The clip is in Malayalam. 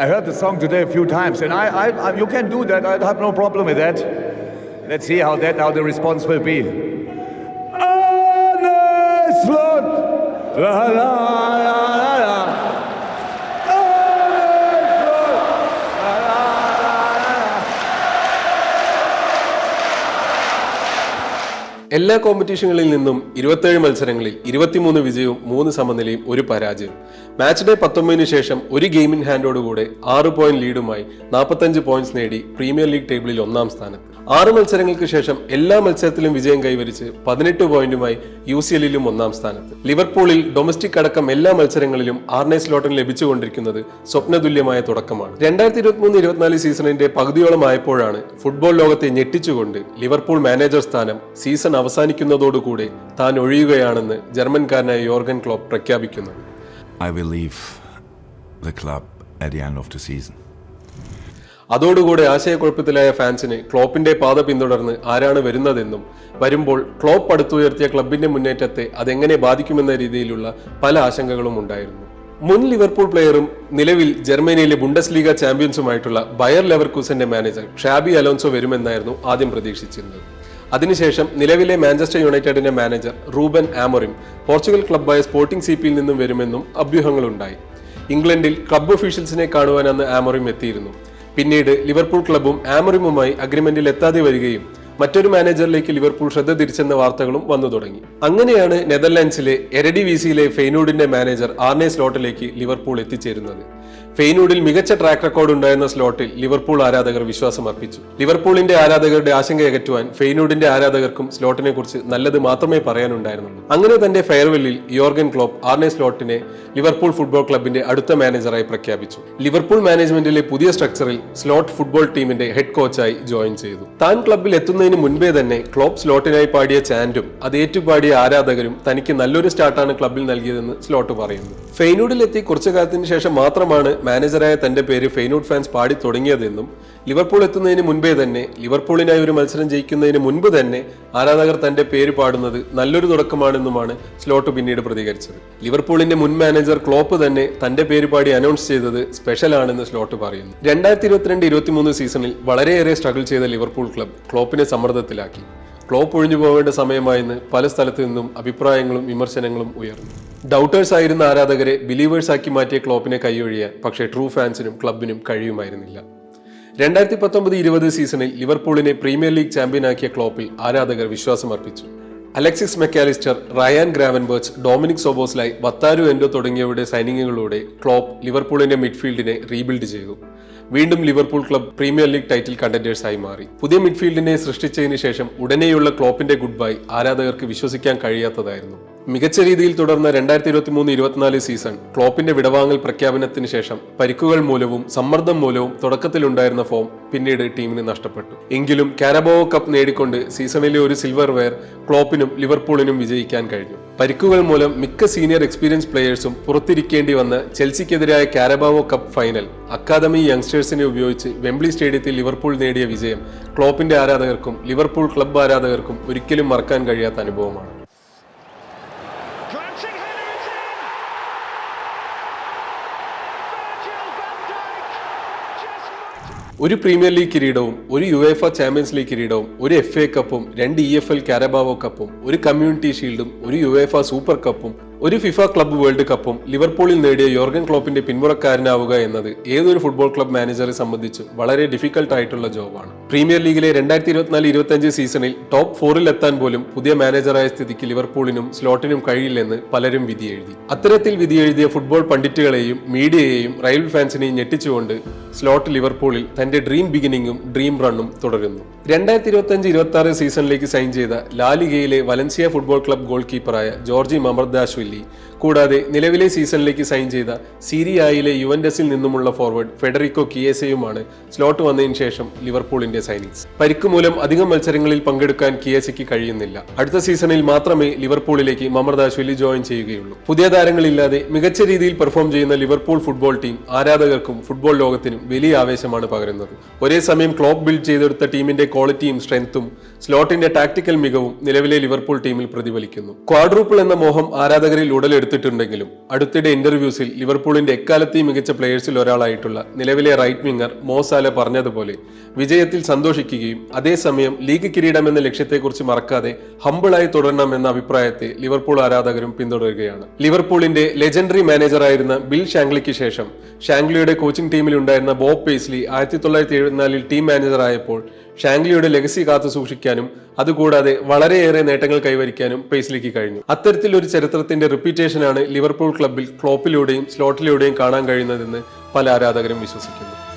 I heard the song today a few times, and I, I, I you can do that. I have no problem with that. Let's see how that how the response will be. La, la, എല്ലാ കോമ്പറ്റീഷനുകളിൽ നിന്നും ഇരുപത്തേഴ് മത്സരങ്ങളിൽ ഇരുപത്തിമൂന്ന് വിജയവും മൂന്ന് സമനിലയും ഒരു പരാജയം. മാച്ച് ഡേ പത്തൊമ്പതിനു ശേഷം ഒരു ഗെയിമിൻ ഹാൻഡോടുകൂടെ ആറ് പോയിന്റ് ലീഡുമായി നാൽപ്പത്തഞ്ച് പോയിന്റ്സ് നേടി പ്രീമിയർ ലീഗ് ടേബിളിൽ ഒന്നാം സ്ഥാനത്ത്. ആറ് മത്സരങ്ങൾക്ക് ശേഷം എല്ലാ മത്സരത്തിലും വിജയം കൈവരിച്ച് പതിനെട്ട് പോയിന്റുമായി യു സി എല്ലിലും ഒന്നാം സ്ഥാനത്ത്. ലിവർപൂളിൽ ഡൊമസ്റ്റിക് അടക്കം എല്ലാ മത്സരങ്ങളിലും ആർനെ ലോട്ടൻ ലഭിച്ചുകൊണ്ടിരിക്കുന്നത് സ്വപ്നതുല്യമായ തുടക്കമാണ്. രണ്ടായിരത്തി ഇരുപത്തിമൂന്ന് ഇരുപത്തിനാല് സീസണിന്റെ പകുതിയോളം ആയപ്പോഴാണ് ഫുട്ബോൾ ലോകത്തെ ഞെട്ടിച്ചുകൊണ്ട് ലിവർപൂൾ മാനേജർ സ്ഥാനം സീസൺ അവസാനിക്കുന്നതോടുകൂടെ താൻ ഒഴിയുകയാണെന്ന് ജർമ്മൻകാരനായ യോർഗൻ ക്ലോപ്പ് പ്രഖ്യാപിക്കുന്നു. Leave the club at the end of the season. അതോടുകൂടെ ആശയക്കുഴപ്പത്തിലായ ഫാൻസിന് ക്ലോപ്പിന്റെ പാത പിന്തുടർന്ന് ആരാണ് വരുന്നതെന്നും വരുമ്പോൾ ക്ലോപ്പ് അടുത്തുയർത്തിയ ക്ലബിന്റെ മുന്നേറ്റത്തെ അതെങ്ങനെ ബാധിക്കുമെന്ന രീതിയിലുള്ള പല ആശങ്കകളും ഉണ്ടായിരുന്നു. മുൻ ലിവർപൂൾ പ്ലെയറും നിലവിൽ ജർമ്മനിയിലെ ബുണ്ടസ് ലീഗ ചാമ്പ്യൻസുമായിട്ടുള്ള ബയർ ലെവർക്കൂസന്റെ മാനേജർ ഷാബി അലോൻസോ വരുമെന്നായിരുന്നു ആദ്യം പ്രതീക്ഷിച്ചിരുന്നത്. അതിനുശേഷം നിലവിലെ മാഞ്ചസ്റ്റർ യുണൈറ്റഡിന്റെ മാനേജർ റൂബൻ ആമറിം പോർച്ചുഗൽ ക്ലബ്ബായ സ്പോർട്ടിംഗ് സി പിയിൽ നിന്നും വരുമെന്നും അഭ്യൂഹങ്ങളുണ്ടായി. ഇംഗ്ലണ്ടിൽ ക്ലബ്ബ് ഒഫീഷ്യൽസിനെ കാണുവാൻ അന്ന് ആമറിം എത്തിയിരുന്നു. പിന്നീട് ലിവർപൂൾ ക്ലബ്ബും ആമറിമുമായി അഗ്രിമെന്റിൽ എത്താതെ വരികയും മറ്റൊരു മാനേജറിലേക്ക് ലിവർപൂൾ ശ്രദ്ധ തിരിച്ചെന്ന വാർത്തകളും വന്നു തുടങ്ങി. അങ്ങനെയാണ് നെതർലാൻഡ്സിലെ എരഡി വിസിയിലെ ഫെയ്നൂഡിന്റെ മാനേജർ ആർനെ സ്ലോട്ടിലേക്ക് ലിവർപൂൾ എത്തിച്ചേരുന്നത്. ഫെയ്നൂഡിൽ മികച്ച ട്രാക്ക് റെക്കോർഡ് ഉണ്ടായിരുന്ന സ്ലോട്ടിൽ ലിവർപൂൾ ആരാധകർ വിശ്വാസം അർപ്പിച്ചു. ലിവർപൂളിന്റെ ആരാധകരുടെ ആശങ്ക അകറ്റുവാൻ ഫെയ്നൂഡിന്റെ ആരാധകർക്കും സ്ലോട്ടിനെ കുറിച്ച് നല്ലത് മാത്രമേ പറയാനുണ്ടായിരുന്നുള്ളൂ. അങ്ങനെ തന്റെ ഫെയർവെല്ലിൽ യോർഗൻ ക്ലോപ്പ് ആർണെ സ്ലോട്ടിനെ ലിവർപൂൾ ഫുട്ബോൾ ക്ലബിന്റെ അടുത്ത മാനേജറായി പ്രഖ്യാപിച്ചു. ലിവർപൂൾ മാനേജ്മെന്റിലെ പുതിയ സ്ട്രക്ചറിൽ സ്ലോട്ട് ഫുട്ബോൾ ടീമിന്റെ ഹെഡ് കോച്ചായി ജോയിൻ ചെയ്തു. താൻ ക്ലബിൽ എത്തുന്നതിന് മുൻപേ തന്നെ ക്ലോപ്പ് സ്ലോട്ടിനായി പാടിയ ചാൻഡും അത് ഏറ്റുപാടിയ ആരാധകരും തനിക്ക് നല്ലൊരു സ്റ്റാർട്ടാണ് ക്ലബിൽ നൽകിയതെന്ന് സ്ലോട്ട് പറയുന്നു. ഫെയ്നൂഡിലെത്തി കുറച്ചു കാലത്തിന് ശേഷം മാത്രമാണ് മാനേജറായ തന്റെ പേര് ഫെയ്നൂഡ് ഫാൻസ് പാടി തുടങ്ങിയതെന്നും ലിവർപൂൾ എത്തുന്നതിന് മുൻപേ തന്നെ ലിവർപൂളിനായി ഒരു മത്സരം ജയിക്കുന്നതിന് മുൻപ് തന്നെ ആരാധകർ തന്റെ പേര് പാടുന്നത് നല്ലൊരു തുടക്കമാണെന്നുമാണ് സ്ലോട്ട് പിന്നീട് പ്രതികരിച്ചത്. ലിവർപൂളിന്റെ മുൻ മാനേജർ ക്ലോപ്പ് തന്നെ തന്റെ പേര് പാടി അനൗൺസ് ചെയ്തത് സ്പെഷ്യൽ ആണെന്ന് സ്ലോട്ട് പറയുന്നു. രണ്ടായിരത്തി ഇരുപത്തിരണ്ട് ഇരുപത്തിമൂന്ന് സീസണിൽ വളരെയേറെ സ്ട്രഗിൾ ചെയ്ത ലിവർപൂൾ ക്ലബ് ക്ലോപ്പിനെ സമ്മർദ്ദത്തിലാക്കി. ക്ലോപ്പ് ഒഴിഞ്ഞു പോകേണ്ട സമയമായെന്ന് പല സ്ഥലത്തു നിന്നും അഭിപ്രായങ്ങളും വിമർശനങ്ങളും ഉയർന്നു. ഡൗട്ടേഴ്സ് ആയിരുന്ന ആരാധകരെ ബിലീവേഴ്സ് ആക്കി മാറ്റിയ ക്ലോപ്പിനെ കൈയൊഴിയാൻ പക്ഷേ ട്രൂ ഫാൻസിനും ക്ലബിനും കഴിയുമായിരുന്നില്ല. രണ്ടായിരത്തി പത്തൊമ്പത് ഇരുപത് സീസണിൽ ലിവർപൂളിനെ പ്രീമിയർ ലീഗ് ചാമ്പ്യനാക്കിയ ക്ലോപ്പിൽ ആരാധകർ വിശ്വാസമർപ്പിച്ചു. Alexis Mac Allister Ryan Gravenberch Dominik Szoboszlai Wataru Endo തുടങ്ങിയവരുടെ സൈനികങ്ങളോടെ ക്ലോപ്പ് ലിവർപൂളിന്റെ മിഡ്ഫീൽഡിനെ റീബിൽഡ് ചെയ്തു. വീണ്ടും Liverpool club premier league title കണ്ടന്റേഴ്സായി മാറി. പുതിയ മിഡ്ഫീൽഡിനെ സൃഷ്ടിച്ചതിന് ശേഷം ഉടനെയുള്ള ക്ലോപ്പിന്റെ ഗുഡ് ബൈ ആരാധകർക്ക് വിശ്വസിക്കാൻ കഴിയാത്തതായിരുന്നു. മികച്ച രീതിയിൽ തുടർന്ന രണ്ടായിരത്തി ഇരുപത്തി മൂന്ന് ഇരുപത്തിനാല് സീസൺ ക്ലോപ്പിന്റെ വിടവാങ്ങൽ പ്രഖ്യാപനത്തിന് ശേഷം പരിക്കുകൾ മൂലവും സമ്മർദ്ദം മൂലവും തുടക്കത്തിലുണ്ടായിരുന്ന ഫോം പിന്നീട് ടീമിന് നഷ്ടപ്പെട്ടു. എങ്കിലും കാരബോ കപ്പ് നേടിക്കൊണ്ട് സീസണിലെ ഒരു സിൽവർ വെയർ ക്ലോപ്പിനും ലിവർപൂളിനും വിജയിക്കാൻ കഴിഞ്ഞു. പരിക്കുകൾ മൂലം മിക്ക സീനിയർ എക്സ്പീരിയൻസ് പ്ലേയേഴ്സും പുറത്തിരിക്കേണ്ടി വന്ന ചെൽസിക്കെതിരായ കാരബാവോ കപ്പ് ഫൈനൽ അക്കാദമി യങ്സ്റ്റേഴ്സിനെ ഉപയോഗിച്ച് വെംബ്ലി സ്റ്റേഡിയത്തിൽ ലിവർപൂൾ നേടിയ വിജയം ക്ലോപ്പിന്റെ ആരാധകർക്കും ലിവർപൂൾ ക്ലബ്ബ് ആരാധകർക്കും ഒരിക്കലും മറക്കാൻ കഴിയാത്ത അനുഭവമാണ്. ഒരു പ്രീമിയർ ലീഗ് കിരീടവും ഒരു യു എഫ് ചാമ്പ്യൻസ് ലീഗ് കിരീടവും ഒരു എഫ് എ കപ്പും രണ്ട് ഇ എഫ് എൽ കാരബാവോ കപ്പും ഒരു കമ്മ്യൂണിറ്റി ഷീൽഡും ഒരു യു എഫ് സൂപ്പർ കപ്പും ഒരു ഫിഫ ക്ലബ്ബ് വേൾഡ് കപ്പും ലിവർപൂളിൽ നേടിയ യോർഗൻ ക്ലോപ്പിന്റെ പിന്മുറക്കാരനാവുക എന്നത് ഏതൊരു ഫുട്ബോൾ ക്ലബ് മാനേജറെ സംബന്ധിച്ചും വളരെ ഡിഫിക്കൽട്ട് ആയിട്ടുള്ള ജോബാണ്. പ്രീമിയർ ലീഗിലെ രണ്ടായിരത്തി ഇരുപത്തിനാല് ഇരുപത്തിയഞ്ച് സീസണിൽ ടോപ്പ് ഫോറിൽ എത്താൻ പോലും പുതിയ മാനേജറായ സ്ഥിതിക്ക് ലിവർപൂളിനും സ്ലോട്ടിനും കഴിയില്ലെന്ന് പലരും വിധിയെഴുതി. അത്തരത്തിൽ വിധിയെഴുതിയ ഫുട്ബോൾ പണ്ഡിറ്റുകളെയും മീഡിയയെയും റയൽ ഫാൻസിനെയും ഞെട്ടിച്ചുകൊണ്ട് സ്ലോട്ട് ലിവർപൂളിൽ തന്റെ ഡ്രീം ബിഗിനിങ്ങും ഡ്രീം റണ്ണും തുടരുന്നു. രണ്ടായിരത്തി ഇരുപത്തി അഞ്ച് ഇരുപത്തി ആറ് സീസണിലേക്ക് സൈൻ ചെയ്ത ലാലിഗയിലെ വലൻസിയ ഫുട്ബോൾ ക്ലബ് ഗോൾ കീപ്പറായ ജോർജി മമർദാഷ്വില്ലി കൂടാതെ നിലവിലെ സീസണിലേക്ക് സൈൻ ചെയ്ത സീരിയയിലെ യുവൻഡസിൽ നിന്നുമുള്ള ഫോർവേഡ് ഫെഡറിക്കോ കിയേസയുമാണ് സ്ലോട്ട് വന്നതിന് ശേഷം ലിവർപൂളിന്റെ സൈനിങ്സ് പരിക്ക് മൂലം അധികം മത്സരങ്ങളിൽ പങ്കെടുക്കാൻ കിയേസയ്ക്ക് കഴിയുന്നില്ല. അടുത്ത സീസണിൽ മാത്രമേ ലിവർപൂളിലേക്ക് മമർദാഷ്വില്ലി ജോയിൻ ചെയ്യുകയുള്ളൂ. പുതിയ താരങ്ങളില്ലാതെ മികച്ച രീതിയിൽ പെർഫോം ചെയ്യുന്ന ലിവർപൂൾ ഫുട്ബോൾ ടീം ആരാധകർക്കും ഫുട്ബോൾ ലോകത്തിനും വലിയ ആവേശമാണ് പകരുന്നത്. ഒരേ സമയം ക്ലോപ്പ് ബിൽഡ് ചെയ്തെടുത്ത ടീമിന്റെ ക്വാളിറ്റിയും സ്ട്രെങ്ത്തും സ്ലോട്ടിന്റെ ടാക്ടിക്കൽ മികവും നിലവിലെ ലിവർപൂൾ ടീമിൽ പ്രതിഫലിക്കുന്നു. ക്വാഡ്രൂപ്പിൾ എന്ന മോഹം ആരാധകരിൽ ഉടലെടുത്തിട്ടുണ്ടെങ്കിലും അടുത്തിടെ ഇന്റർവ്യൂസിൽ ലിവർപൂളിന്റെ എക്കാലത്തെയും മികച്ച പ്ലേയേഴ്സിൽ ഒരാളായിട്ടുള്ള നിലവിലെ റൈറ്റ് വിങ്ങർ മോസാല പറഞ്ഞതുപോലെ വിജയത്തിൽ സന്തോഷിക്കുകയും അതേസമയം ലീഗ് കിരീടം എന്ന ലക്ഷ്യത്തെക്കുറിച്ച് മറക്കാതെ ഹമ്പിളായി തുടരണം എന്ന അഭിപ്രായത്തെ ലിവർപൂൾ ആരാധകരും പിന്തുടരുകയാണ്. ലിവർപൂളിന്റെ ലെജൻഡറി മാനേജറായിരുന്ന ബിൽ ഷാംഗ്ലിക്ക് ശേഷം ഷാംഗ്ലിയുടെ കോച്ചിംഗ് ടീമിൽ ഉണ്ടായിരുന്ന ബോബ് പേസ്ലി ആയിരത്തി തൊള്ളായിരത്തി എഴുപത്തിനാലിൽ ടീം മാനേജറായപ്പോൾ ഷാങ്ലിയുടെ ലെഗസി കാത്തു സൂക്ഷിക്കാനും അതുകൂടാതെ വളരെയേറെ നേട്ടങ്ങൾ കൈവരിക്കാനും പേസ്ലിക്ക് കഴിഞ്ഞു. അത്തരത്തിലൊരു ചരിത്രത്തിന്റെ റിപ്പീറ്റേഷനാണ് ലിവർപൂൾ ക്ലബിൽ ക്ലോപ്പിലൂടെയും സ്ലോട്ടിലൂടെയും കാണാൻ കഴിയുന്നതെന്ന് പല ആരാധകരും വിശ്വസിക്കുന്നു.